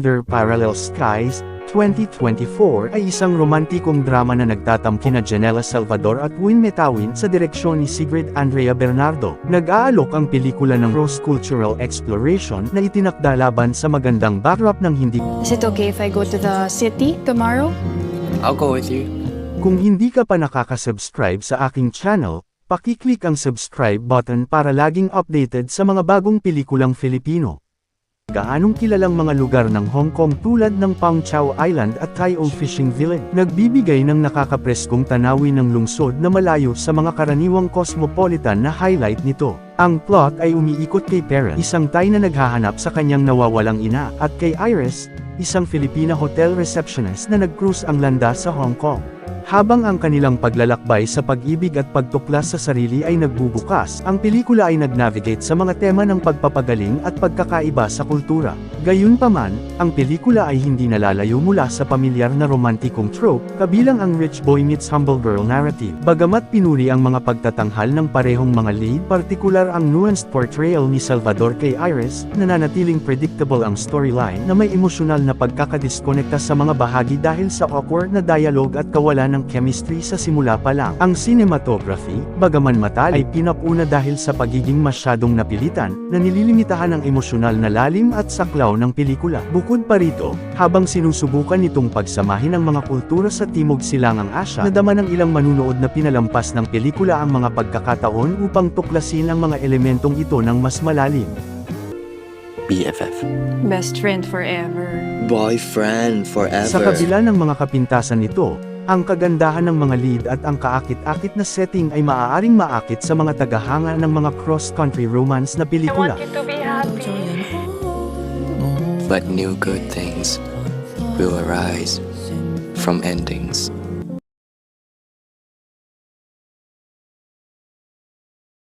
Under Parallel Skies, 2024 ay isang romantikong drama na nagtatampi na Janela Salvador at Win Metawin sa direksyon ni Sigrid Andrea Bernardo. Nag-aalok ang pelikula ng Rose Cultural Exploration na itinakda laban sa magandang backdrop ng hindi Is it okay if I go to the city tomorrow? I'll go with you. Kung hindi ka pa nakaka-subscribe sa aking channel, pakiclick ang subscribe button para laging updated sa mga bagong pelikulang Filipino. Gaanong kilalang mga lugar ng Hong Kong tulad ng Pang Chau Island at Tai O Fishing Village, nagbibigay ng nakakapreskong tanawin ng lungsod na malayo sa mga karaniwang cosmopolitan na highlight nito. Ang plot ay umiikot kay Perez, isang Thai na naghahanap sa kanyang nawawalang ina, at kay Iris, isang Filipina hotel receptionist na nag-cruise ang landas sa Hong Kong. Habang ang kanilang paglalakbay sa pag-ibig at pagtuklas sa sarili ay nagbubukas, ang pelikula ay nag-navigate sa mga tema ng pagpapagaling at pagkakaiba sa kultura. Gayunpaman, ang pelikula ay hindi nalalayo mula sa pamilyar na romantikong trope, kabilang ang rich boy meets humble girl narrative. Bagamat pinuri ang mga pagtatanghal ng parehong mga lead, partikular ang nuanced portrayal ni Salvador kay Iris, nananatiling predictable ang storyline na may emosyonal na pagkakadiskonekta sa mga bahagi dahil sa awkward na dialogue at kawalan ng chemistry sa simula pa lang. Ang cinematography, bagaman matal ay pinapuna dahil sa pagiging masyadong napilitan, na nililimitahan ang emosyonal na lalim at saklaw ng pelikula. Bukod pa rito, habang sinusubukan nitong pagsamahin ang mga kultura sa Timog Silangang Asya, nadama ng ilang manunood na pinalampas ng pelikula ang mga pagkakataon upang tuklasin ang mga elementong ito ng mas malalim. BFF. Best friend forever. Boyfriend forever. Sa kabila ng mga kapintasan nito, ang kagandahan ng mga lead at ang kaakit-akit na setting ay maaaring maakit sa mga tagahanga ng mga cross-country romance na pelikula. But new good things will arise from endings.